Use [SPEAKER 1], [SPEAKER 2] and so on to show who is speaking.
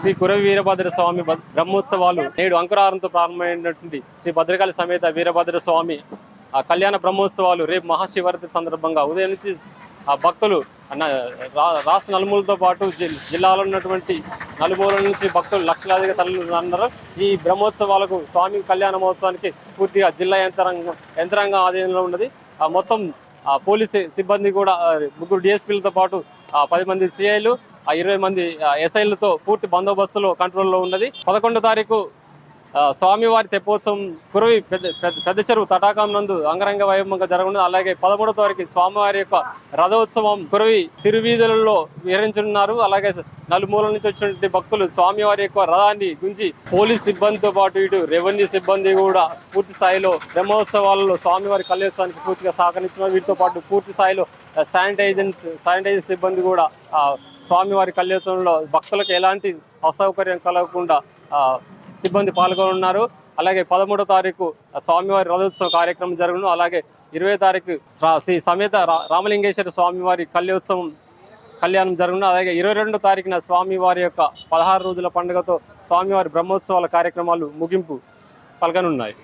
[SPEAKER 1] శ్రీ కురవి వీరభద్ర స్వామి బ్రహ్మోత్సవాలు నేడు అంకురారంతో ప్రారంభమైనటువంటి శ్రీ భద్రకాళి సమేత వీరభద్ర స్వామి ఆ కళ్యాణ బ్రహ్మోత్సవాలు రేపు మహాశివరాత్రి సందర్భంగా ఉదయం నుంచి ఆ భక్తులు రాష్ట్ర నలుమూలతో పాటు జిల్లాలో ఉన్నటువంటి నలుమూల నుంచి భక్తులు లక్షలాదిగా తరలి అన్నారు ఈ బ్రహ్మోత్సవాలకు స్వామి కళ్యాణ మహోత్సవానికి పూర్తిగా జిల్లా యంత్రాంగం యంత్రాంగం ఆధీనంలో ఉన్నది. ఆ మొత్తం ఆ పోలీసు సిబ్బంది కూడా ముగ్గురు డిఎస్పీలతో పాటు పది మంది సిఐలు ఆ ఇరవై మంది ఎస్ఐలతో పూర్తి బందోబస్తులో కంట్రోల్లో ఉన్నది. పదకొండో తారీఖు స్వామివారి తెప్పోత్సవం కురవి పెద్ద పెద్ద- పెద్ద చెరువు తటాకం నందు అంగరంగ వైభవంగా జరగనుంది అలాగే పదమూడవ తారీఖు స్వామివారి యొక్క రథోత్సవం కురవి తిరువీధులలో విహరించనున్నారు. అలాగే నలుమూల నుంచి వచ్చినటువంటి భక్తులు స్వామివారి యొక్క రథాన్ని గుంచి పోలీస్ సిబ్బందితో పాటు ఇటు రెవెన్యూ సిబ్బంది కూడా పూర్తి స్థాయిలో బ్రహ్మోత్సవాలలో స్వామివారి కళ్యోత్సవానికి పూర్తిగా సహకరిస్తున్నారు వీటితో పాటు పూర్తి స్థాయిలో శానిటైజన్స్ శానిటైజర్ సిబ్బంది కూడా స్వామివారి కళ్యోత్సవంలో భక్తులకు ఎలాంటి అసౌకర్యం కలగకుండా సిబ్బంది పాల్గొనున్నారు అలాగే పదమూడో తారీఖు స్వామివారి రథోత్సవ కార్యక్రమం జరుగును. అలాగే ఇరవై తారీఖు శ్రీ సమేత రా- రామలింగేశ్వర స్వామివారి కళ్యోత్సవం కళ్యాణం జరుగును. అలాగే ఇరవై రెండో తారీఖున స్వామివారి యొక్క పదహారు రోజుల పండుగతో స్వామివారి బ్రహ్మోత్సవాల కార్యక్రమాలు ముగింపు పలకనున్నాయి